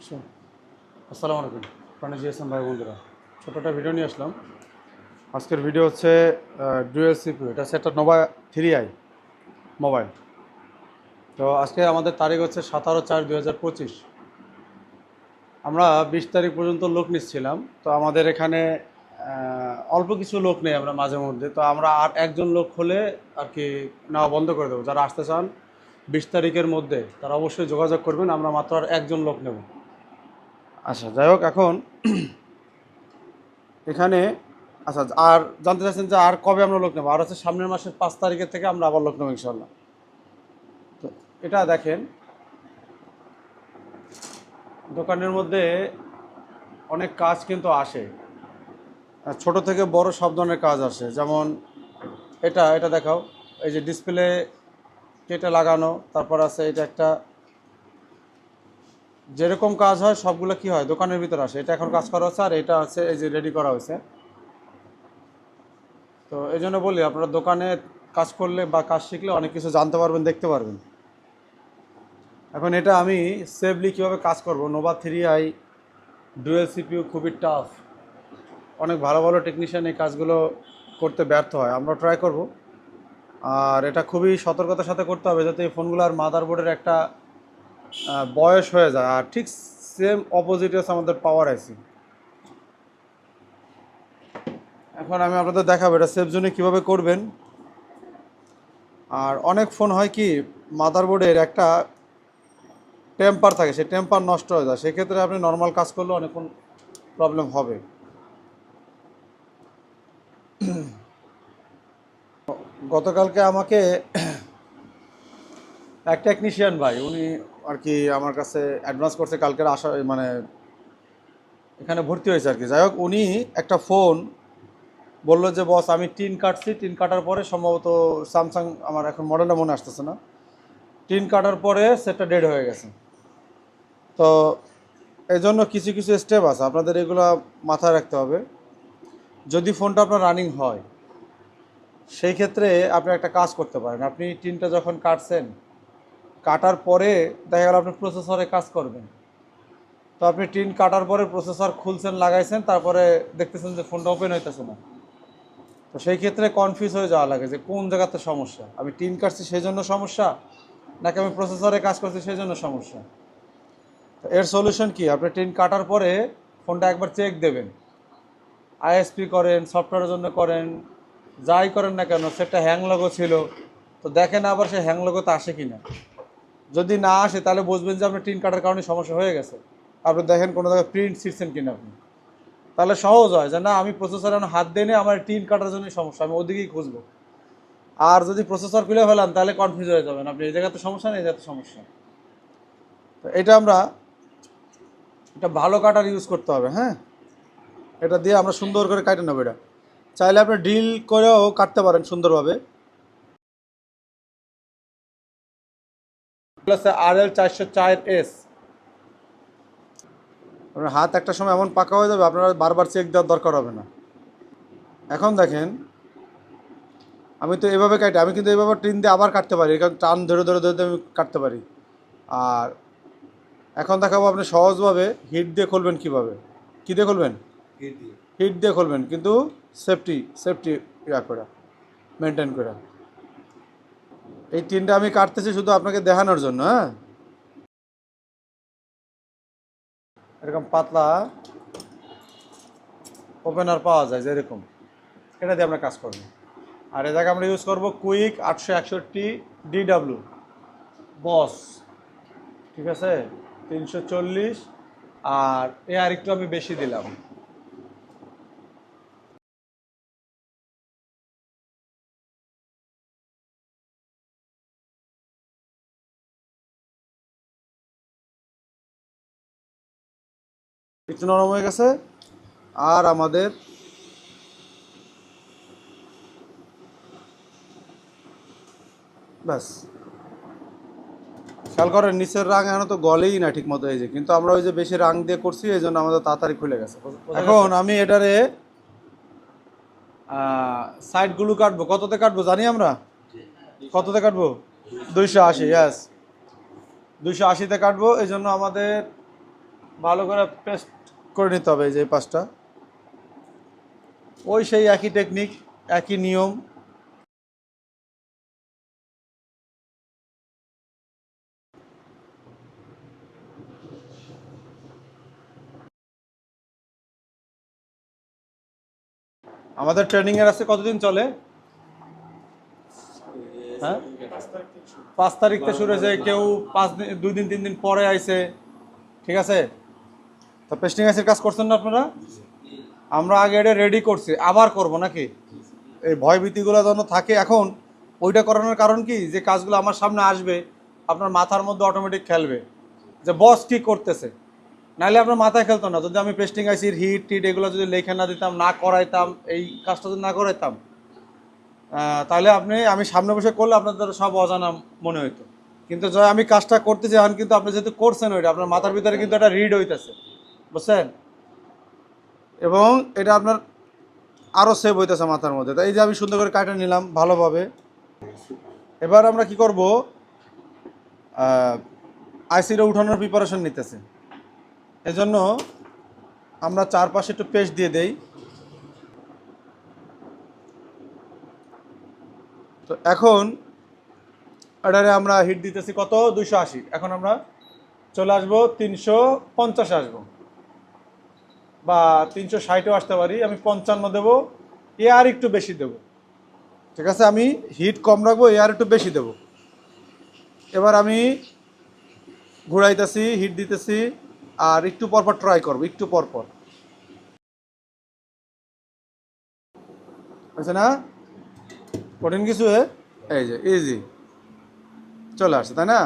আসসালামু আলাইকুম। প্রাণী জিএসএম ভাই, বন্ধুরা। ছোটো একটা ভিডিও নিয়ে আসলাম। আজকের ভিডিও হচ্ছে ডুয়েল সিপিউ এটা হচ্ছে একটা নোভা থ্রি আই মোবাইল তো আজকে আমাদের তারিখ হচ্ছে সতেরো চার পঁচিশ। আমরা বিশ তারিখ পর্যন্ত লোক নিচ্ছিলাম। তো আমাদের এখানে অল্প কিছু লোক নেই আমরা মাঝে মধ্যে। তো আমরা আর একজন লোক হলে আর কি নেওয়া বন্ধ করে দেবো। যারা আসতে চান, বিশ তারিখের মধ্যে, তারা অবশ্যই যোগাযোগ করবেন। আমরা মাত্র আর একজন লোক নেব। আচ্ছা যাই হোক, এখন এখানে আচ্ছা আর জানতে চাচ্ছেন যে আর কবে আমরা লোক নেব? আর হচ্ছে সামনের মাসের পাঁচ তারিখের থেকে আমরা আবার লোক নেব ইনশাল্লাহ তো এটা দেখেন, দোকানের মধ্যে অনেক কাজ কিন্তু আসে। ছোট থেকে বড় সব ধরনের কাজ আসে। যেমন এটা এটা দেখাও। এই যে ডিসপ্লে কেটে লাগানো, তারপর আছে এটা একটা যেরকম কাজ হয়, সবগুলো কি হয়? দোকানের ভিতরে আসে। এটা এখন কাজ করা হচ্ছে আর এটা আছে, এই যে রেডি করা হয়েছে। তো এই জন্য বলি, আপনারা দোকানে কাজ করলে বা কাজ শিখলে অনেক কিছু জানতে পারবেন, দেখতে পারবেন। এখন এটা আমি সেফলি কীভাবে কাজ করব? Nova three i dual CPU খুবই টাফ অনেক ভালো ভালো টেকনিশিয়ান এই কাজগুলো করতে ব্যর্থ হয়। আমরা ট্রাই করব। আর এটা খুবই সতর্কতার সাথে করতে হবে, যাতে এই ফোনগুলোর মাদারবোর্ডের একটা বয়স হয়ে যায়। আর ঠিক সেম অপোজিট আছে আমাদের পাওয়ার আইসি এখন আমি আপনাদের দেখাবো এটা সেফ জোনে কীভাবে করবেন। আর অনেক ফোন হয় কি মাদারবোর্ডের একটা টেম্পার থাকে, সেই টেম্পার নষ্ট হয়ে যায়। সেক্ষেত্রে আপনি নর্মাল কাজ করলে অনেক প্রবলেম হবে। গতকালকে আমাকে এক টেকনিশিয়ান ভাই, উনি আর কি আমার কাছে অ্যাডভান্স করছে, কালকের আসা মানে এখানে ভর্তি হয়েছে আর কি। যাই হোক, উনি একটা ফোন বলল যে, বস, আমি টিন কাটছি। টিন কাটার পরে সম্ভবত স্যামসাং আমার এখন মডেলটা মনে আসতেছে না। টিন কাটার পরে সেটটা ডেড হয়ে গেছে। তো এই জন্য কিছু কিছু স্টেপ আছে। আপনাদের এগুলো মাথায় রাখতে হবে। যদি ফোনটা আপনার রানিং হয়, সেই ক্ষেত্রে আপনি একটা কাজ করতে পারেন। আপনি টিনটা যখন কাটছেন কাটার পরে দেখা গেল আপনি প্রসেসরে কাজ করবেন। তো আপনি টিন কাটার পরে প্রসেসর খুলছেন, লাগাইছেন, তারপরে দেখতেছেন যে ফোনটা ওপেন হইতেছে না। তো সেই ক্ষেত্রে কনফিউজ হয়ে যাওয়া লাগে যে কোন জায়গাতে সমস্যা? আমি টিন কাটছি সেই জন্য সমস্যা, নাকি আমি প্রসেসরে কাজ করছি সেই জন্য সমস্যা? তো এর সলিউশন কি? আপনি টিন কাটার পরে ফোনটা একবার চেক দেবেন। আইএসপি করেন সফটওয়্যারের জন্য করেন, যাই করেন না কেন, সেটা হ্যাং লগো ছিল। তো দেখেন আবার সে হ্যাং লগোতে আসে কি না যদি না আসে, তাহলে বুঝবেন যে আপনার টিন কাটার কারণে সমস্যা হয়ে গেছে। আপনি দেখেন কোনো জায়গায় প্রিন্ট ছিটছেন কিনা আপনি। তাহলে সহজ হয় যে, না, আমি প্রসেসর এখন হাত দিয়ে আমার টিন কাটার জন্য সমস্যা, আমি ওদিকেই খুঁজবো। আর যদি প্রসেসর খুলে ফেলান, তাহলে কনফিউজ হয়ে যাবেন আপনি। এই জায়গাতে সমস্যা নেই, এই সমস্যা। তো এটা আমরা, এটা ভালো কাটার ইউজ করতে হবে হ্যাঁ? এটা দিয়ে আমরা সুন্দর করে কাটে নেব এটা। চাইলে আপনি ড্রিল করেও কাটতে পারেন সুন্দরভাবে। আর এল চারশো চার এস আপনার হাত একটা সময় এমন পাকা হয়ে যাবে আপনারা বারবার চেক দেওয়ার দরকার হবে না। এখন দেখেন আমি তো এভাবে কাটি আমি কিন্তু এভাবে ট্রিন দিয়ে আবার কাটতে পারি কারণ টান ধরে ধরে ধরে ধরে আমি কাটতে পারি। আর এখন দেখাবো আপনি সহজভাবে হিট দিয়ে খুলবেন কীভাবে। কী দিয়ে খুলবেন? হিট দিয়ে। খুলবেন কিন্তু সেফটি সেফটি ইয়া করে মেনটেন করে। এই টিনটা আমি কাটতেছি শুধু আপনাকে দেখানোর জন্য হ্যাঁ? এরকম পাতলা ওপেনার পাওয়া যায় যেরকম। এটা দিয়ে আমরা কাজ করব। আর এ জায়গায় আমরা ইউজ করব কুইক আটশো একষট্টি ডিডাব্লিউ বস ঠিক আছে? তিনশো চল্লিশ। আর এ আর একটু আমি বেশি দিলাম। একটু নরম হয়ে গেছে। আর আমাদের ব্যাস। খেয়াল করেন নিচের রাং এখন তো গলেই না ঠিক মতো এই যে কিন্তু আমরা ওই যে বেশি রাং দিয়ে করছি এই জন্য আমাদের তাড়াতাড়ি খুলে গেছে। এখন আমি এটারে সাইডগুলো কাটবো। কততে কাটবো জানি আমরা? কততে কাটবো? দুইশো আশি ইয়াস দুইশো আশিতে কাটবো। এই জন্য আমাদের ভালো করে পেস্ট করে নিতে হবে যে পাশটা। ওই সেই একই টেকনিক একই নিয়ম। আমাদের ট্রেনিং এর আছে কতদিন চলে? হ্যাঁ? পাঁচ তারিখ থেকে শুরু হয়েছে, কেউ পাঁচ দিন, দুই দিন, তিন দিন পরে আইছে। ঠিক আছে? তো পেস্টিং আইসের কাজ করছেন না আপনারা? আমরা আগে এটা রেডি করছি। আবার করব নাকি? এই ভয় ভীতিগুলো যেন থাকে এখন, ওইটা করানোর কারণ কি? যে কাজগুলো আমার সামনে আসবে, আপনার মাথার মধ্যে অটোমেটিক খেলবে। যে বস কি করতেছে? নাহলে আপনার মাথায় খেলতো না। যদি আমি পেস্টিং আইসির হিট টিট এগুলো যদি লেখে না দিতাম, না করাইতাম, এই কাজটা যদি না করাইতাম তাহলে আপনি, আমি সামনে বসে করলে আপনাদের সব অজানা মনে হইতো। কিন্তু যা আমি কাজটা করতেছি, এখন কিন্তু আপনি যেহেতু করছেন ওইটা, আপনার মাথার ভিতরে কিন্তু একটা রিড হইতেছে। বুঝছেন? এবং এটা আপনার আরও সেভ হইতেছে মাথার মধ্যে। তাই এই যে আমি সুন্দর করে কাটা নিলাম ভালোভাবে। এবার আমরা কি করব? আইসিটা উঠানোর প্রিপারেশন নিতেছে। এজন্য আমরা চারপাশে একটু পেস্ট দিয়ে দেই। তো এখন এটারে আমরা হিট দিতেছি কত? দুইশো আশি। এখন আমরা চলে আসব তিনশো পঞ্চাশে আসব। বা তিনশো ষাটও আসতে পারি, আমি পঞ্চান্ন দেবো এ আর একটু বেশি দেবো। ঠিক আছে, আমি হিট কম রাখব এ আর একটু বেশি দেবো। এবার আমি ঘুরাইতেছি, হিট দিতেছি, আর একটু পরপর ট্রাই করব, একটু পরপর আছে না? কঠিন কিছু? এই যে ইজি চলে আসছে, তাই না?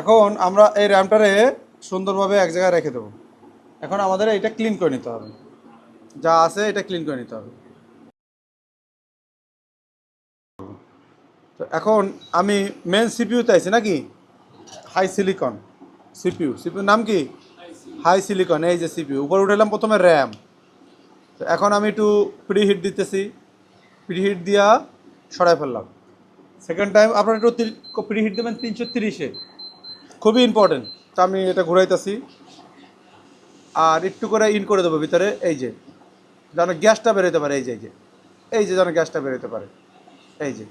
এখন আমরা এই র্যামটারে সুন্দরভাবে এক জায়গায় রেখে দেবো। এখন আমাদের এটা ক্লিন করে নিতে হবে। যা আছে এটা ক্লিন করে নিতে হবে। তো এখন আমি মেন সিপিউতে আইছি নাকি? হাই সিলিকন সিপিউ সিপিউ নাম কি? হাই সিলিকন এই যে সিপিউ উপরে উঠালাম প্রথমে র্যাম তো এখন আমি একটু প্রি হিট দিতেছি। প্রি হিট দিয়া সরাই ফেললাম। সেকেন্ড টাইম আপনারা একটু প্রি হিট দেবেন তিনশো তিরিশে। খুবই ইম্পর্টেন্ট তো আমি এটা ঘুরাইতেছি। আর একটু করে ইন করে দেবো ভিতরে, এই যে। যেন গ্যাসটা বেরোতে পারে, এই যে এই যে। এই যে যেন গ্যাসটা বেরোতে পারে, এই যে।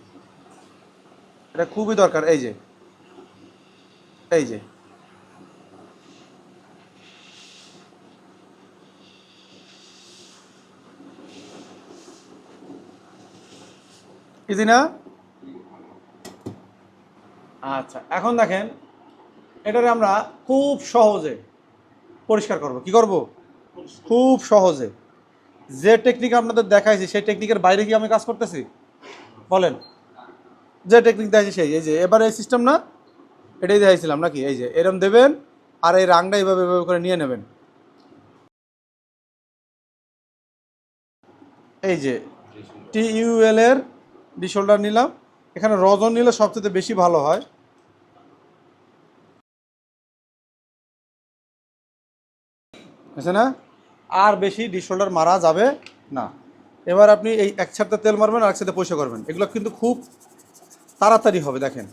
এটা খুবই দরকার, এই যে। এই যে। না? আচ্ছা এখন দেখেন, এটারে আমরা খুব সহজে পরিষ্কার করব। কি করব? খুব সহজে। যে টেকনিক আপনাদের দেখাইছি, সেই টেকনিকের বাইরে কি আমি কাজ করতেছি? বলেন। যে টেকনিক দেখাইছি সেই, এই যে, এবার এই সিস্টেম না, এটাই দেখাইছিলাম নাকি? এই যে, এরম দেবেন আর এই রাংটা এইভাবে এভাবে করে নিয়ে নেবেন। এই যে টি ইউএল এর ডি শোল্ডার নিলাম। এখানে রজন নিলে সবচেয়ে বেশি ভালো হয়। বুঝছে না? আর বেশি ডি শোল্ডার মারা যাবে না। এবার আপনি এই এক তেল মারবেন আর এক সাথে পয়সা করবেন। এগুলো কিন্তু খুব তাড়াতাড়ি হবে, দেখেন।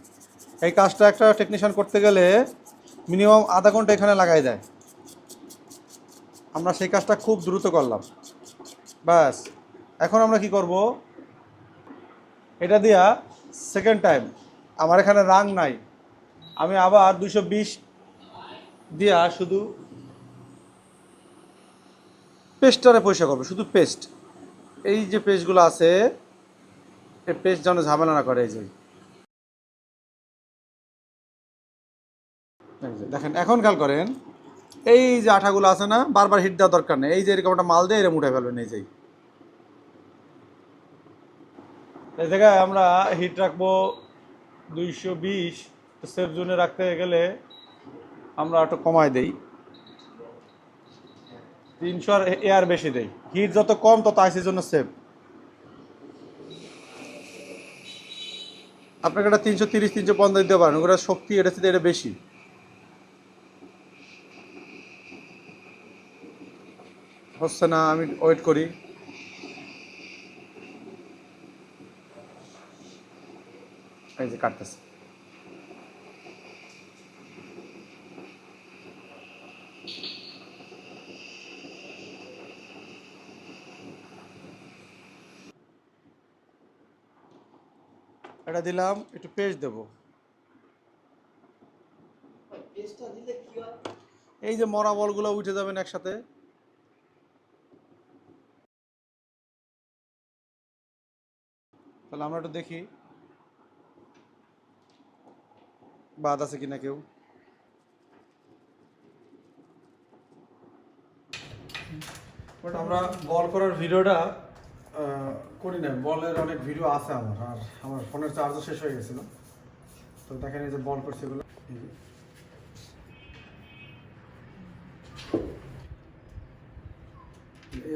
এই কাজটা একটা টেকনিশিয়ান করতে গেলে মিনিমাম আধা ঘণ্টা এখানে লাগাই দেয়। আমরা সেই কাজটা খুব দ্রুত করলাম। ব্যাস, এখন আমরা কি করব? এটা দিয়া সেকেন্ড টাইম আমার এখানে রাং নাই। আমি আবার দুশো বিশ দিয়া শুধু পেস্টটারে পয়সা করবে, শুধু পেস্ট। এই যে পেস্টগুলো আছে, এই পেস্ট যেন ঝামেলা না করে, এই যে। দেখেন, এখন খেয়াল করেন, এই যে আঠাগুলো আছে না, বারবার হিট দেওয়ার দরকার নেই। এই যে এরকম একটা মাল দিয়ে এরকম উঠে ফেলবেন এই যেই এই জায়গায় আমরা হিট রাখব দুইশো বিশ, সেফ জোনে রাখতে গেলে আমরা একটু কমাই দেই। তিনশো আর এয়ার বেশি দেই। হিট যত কম, তত আইসির জন্য সেফ আপনাকে এটা তিনশো তিরিশ, তিনশো পঞ্চাশ দিতে পারেন। ওটা শক্তি এটা এটা বেশি। হচ্ছে না, আমি ওয়েট করি। এই যে কাটতেছে। এটা দিলাম একটু পেস্ট দেব। পেস্টটা দিলে কি হয়? এই যে মরা বলগুলো উঠে যাবেন একসাথে। তাহলে আমরা একটু দেখি। বাদ আছে কিনা কেউ? বাট আমরা বল করার ভিডিওটা করি না বলের অনেক ভিডিও আছে আমার, আর আমার ফোনের চার্জও শেষ হয়ে গেছিল। তো দেখেন এই যে বল করছে এগুলো।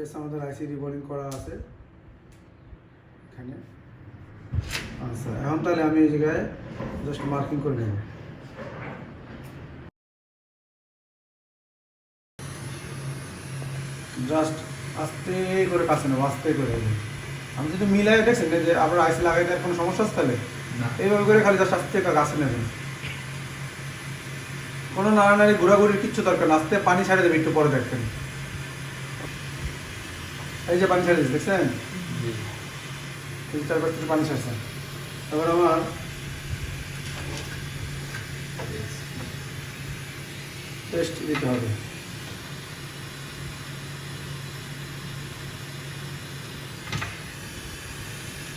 এস আমাদের আইসি রিবোলিং করা আছে। এখানে। আচ্ছা এখন তাহলে আমি এই জায়গায় জাস্ট মার্কিং করে নেব। জাস্ট আস্তে করে কাছে নেব আস্তে করে। আমি যদি মিলাই দেখছেন যে আপনার আইসি লাগাই দেওয়ার কোনো সমস্যা আছে তাহলে? এইভাবে করে খালি জাস্ট আস্তে করে কাছে নেবেন। কোনো নাড়ানাড়ি ঘোরাঘুরির কিচ্ছু দরকার না আস্তে পানি ছাড়ে দেবে একটু পরে দেখবেন। এই যে পানি ছেড়ে দেখছেন? তিন চারবার থেকে পানি ছাড়ছে। এবার আমার টেস্ট দিতে হবে।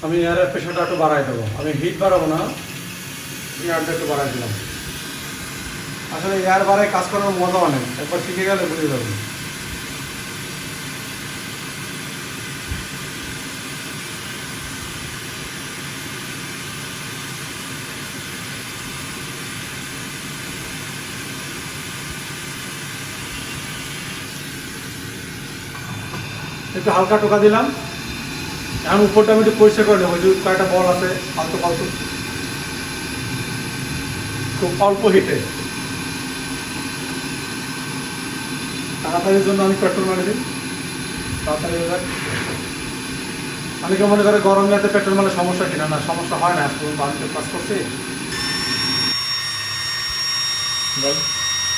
আমি এয়ারের প্রেশারটা একটু বাড়াই দেবো। আমি হিট বাড়াবো না এয়ারটা একটু বাড়াই দিলাম। আসলে এয়ার বাড়ায় কাজ করার মজা অনেক একবার শিখে গেলে বুঝে যাবে। একটু হালকা টোকা দিলাম। এখন উপরটা আমি একটু পরিষ্কার করে নেব যে কয়েকটা বল আছে, ফালতু ফালতু। খুব অল্প হিটে। তাড়াতাড়ির জন্য আমি পেট্রোল মারি দিই। তাড়াতাড়ি অনেকে মনে করে গরম রাতে পেট্রোল মারলে সমস্যা কিনা না সমস্যা হয় না, আজকে আমি কাজ করছি।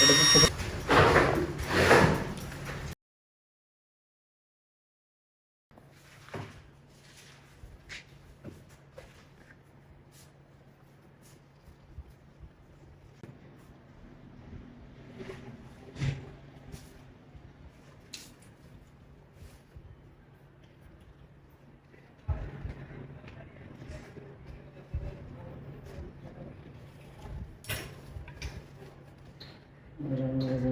এটা ছোট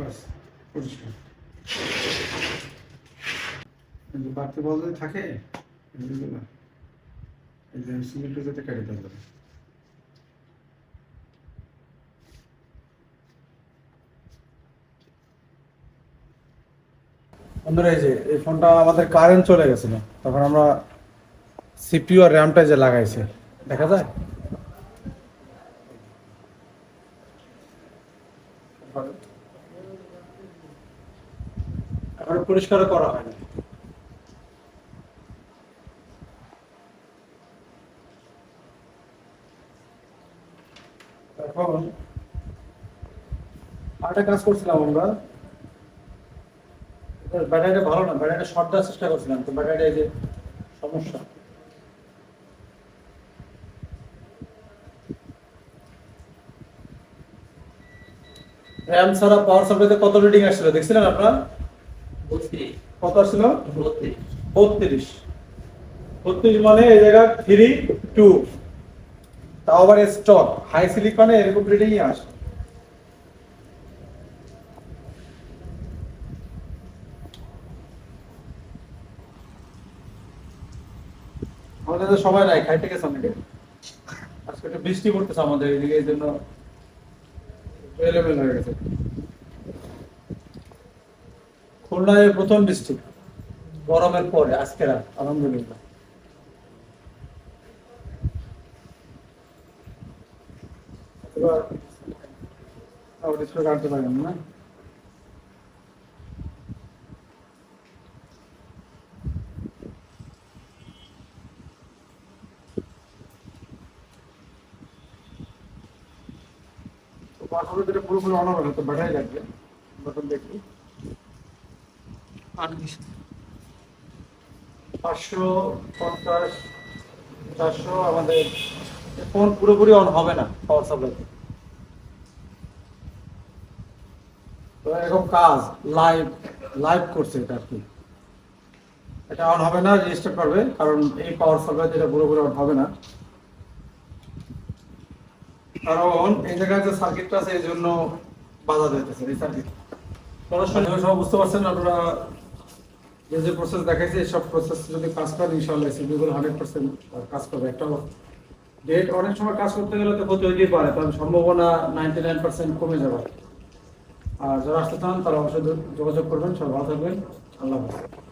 বাস, পরিষ্কার। বাড়তি বল যদি থাকে এই যাতে কেটে দেওয়া যাবে। বন্ধুরা, এই যে, এই ফোনটা আমাদের কারেন্ট চলে গেছিল তখন আমরা সিপিইউ আর র্যামটা যে লাগাইছে, দেখা যায়? পরিষ্কার করা হয়নি এখন কাজ করছিলাম আমরা। ব্যাটারিটা ভালো না, ব্যাটারিটা শর্ট দেওয়ার চেষ্টা করছিলাম, তো ব্যাটারিটা এই যে সমস্যা। র্যাম ছাড়া পাওয়ার সাপ্লাইতে কত রিডিং আসছিল, দেখছিলেন আপনারা? কত আসছিল বত্রিশ। বত্রিশ মানে এই জায়গা থ্রি টু তাও আবার স্টক হাই সিলিকনে এরকম রিডিংই আসে। আমাদের তো সবাই নাই খাইতে গেছে অনেকে আজকে একটু বৃষ্টি পড়তেছে আমাদের, এদিকে এই জন্য এলোমেলো হয়ে গেছে। খুলনায় প্রথম বৃষ্টি, গরমের পরে, আজকে রাত, আলহামদুলিল্লাহ। পুরোপুরি অন হবে না। তো বাটাই লাগবে বাটন দেখি পাঁচশো পঞ্চাশ চারশো আমাদের ফোন পুরোপুরি অন হবে না পাওয়ার সাপ্লাই এরকম কাজ লাইভ লাইভ করছে এটা আর কি। এটা অন হবে না রেজিস্টার করবে কারণ এই পাওয়ার সাপ্লাই যেটা পুরোপুরি অন হবে না। কারণ এই জায়গায় যে সার্কিটটা আছে এই জন্য বাধা দিতেছে এই সার্কিট সরাসরি সব বুঝতে পারছেন আপনারা যে যে প্রসেস দেখাইছে, সব প্রসেস যদি কাজ করে ইনশাল্লাহ সিভিগুলো হান্ড্রেড পার্সেন্ট কাজ করবে। একটা ডেট অনেক সময় কাজ করতে গেলে তো ক্ষতি হইতেই পারে তবে সম্ভাবনা নাইনটি নাইন পার্সেন্ট কমে যাবে। আর যারা আসতে চান, তারা অবশ্যই যোগাযোগ করবেন। সব ভালো থাকবেন। আল্লাহ হাফেজ।